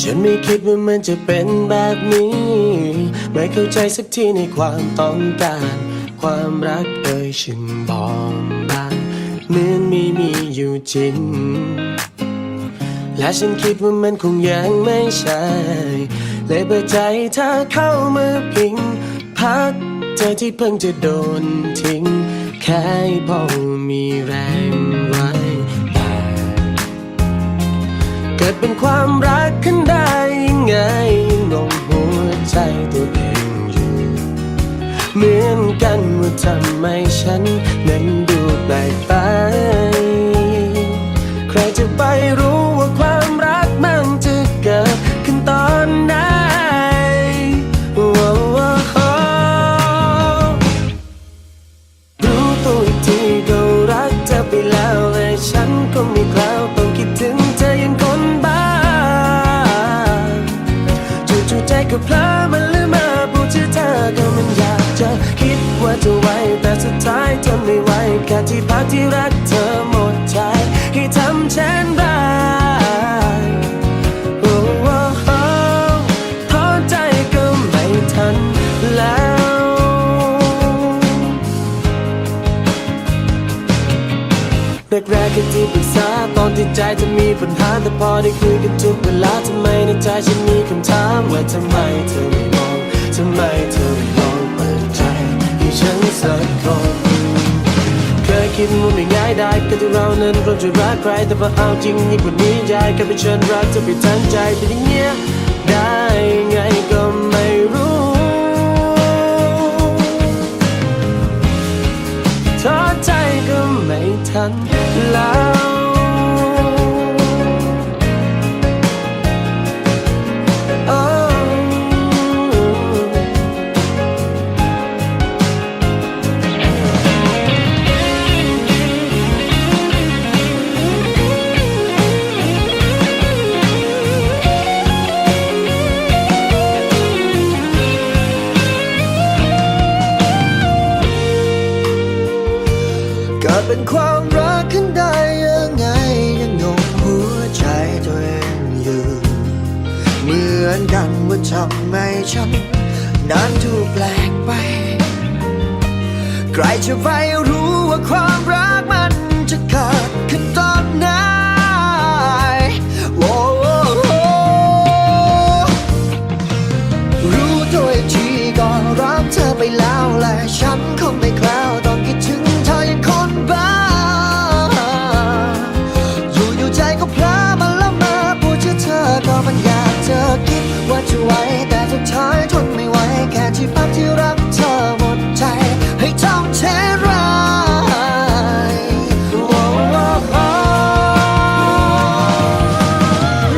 ฉันไม่คิดว่ามันจะเป็นแบบนี้ ไม่เข้าใจสักทีในความต้องการ ความรักเอ่ยฉันบอกบางเหมือนไม่มีอยู่จริง และฉันคิดว่ามันคงยังไม่ใช่ เลยเปิดใจเธอเข้ามาพิง พักเธอที่เพิ่งจะโดนทิ้ง แค่พอมีแรงไว้แต่เกิดเป็นความรักขึ้น นนั้นดูแปลกไป ใครจะไปรู้ว่าความรักมันจะเกิดขึ้นตอนไหนโอ้โอ้โอ้รู้ตัวอีกทีก็รักเธอไปแล้วและฉันก็ไม่กล้าต้องคิดถึงเธอยังคนบ้าจู่ๆใจก็เพลอมันลืมมา แล้ว แรกๆก็ที่ปรึกษาตอนที่ใจจะมีปัญหาแต่พอได้คุยกันทุกเวลาทำไมในใจฉันมีคำถามว่าทำไมเธอไม่มองทำไมเธอไม่ลองเปิดใจให้ฉันสักคนเคยคิดว่าไม่ง่ายได้ก็ที่เรานั้นเราจะรักใครแต่พอเอาจริงยิ่งกว่านี้ใจก็ไปเชิญรักจะไปทั้งใจเป็นอย่างเงี้ยได้ ไเกิดเป็นความรักขึ้นได้ยังไงยังงงหัวใจตัวเองอยู่ เหมือนกันว่าทำไมฉัน นั้นดูกแปลกไป ใครจะไปรู้ว่าความรักมันจะเกิดขึ้นตอนไหนโอ้รู้ตัวอีกทีก็รักเธอไปแล้วและฉันคงไม่กล้า รักเธอหมดใจ ให้ทำเช่นรโอ้โอ้โอ้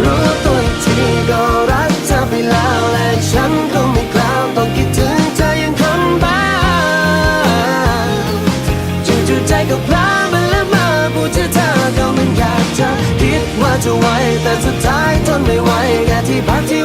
รู้ตัวอีกทีก็รักเธอไปแล้วและฉันก็ไม่กล้าต้องคิดถึงเธอยังคนบ้าจู่ๆใจก็พลามันแล้วมาพูดชื่อเธอก็มันอยากจะคิดว่าจะไวแต่สุดท้ายทนไม่ไหวแค่ที่พักที่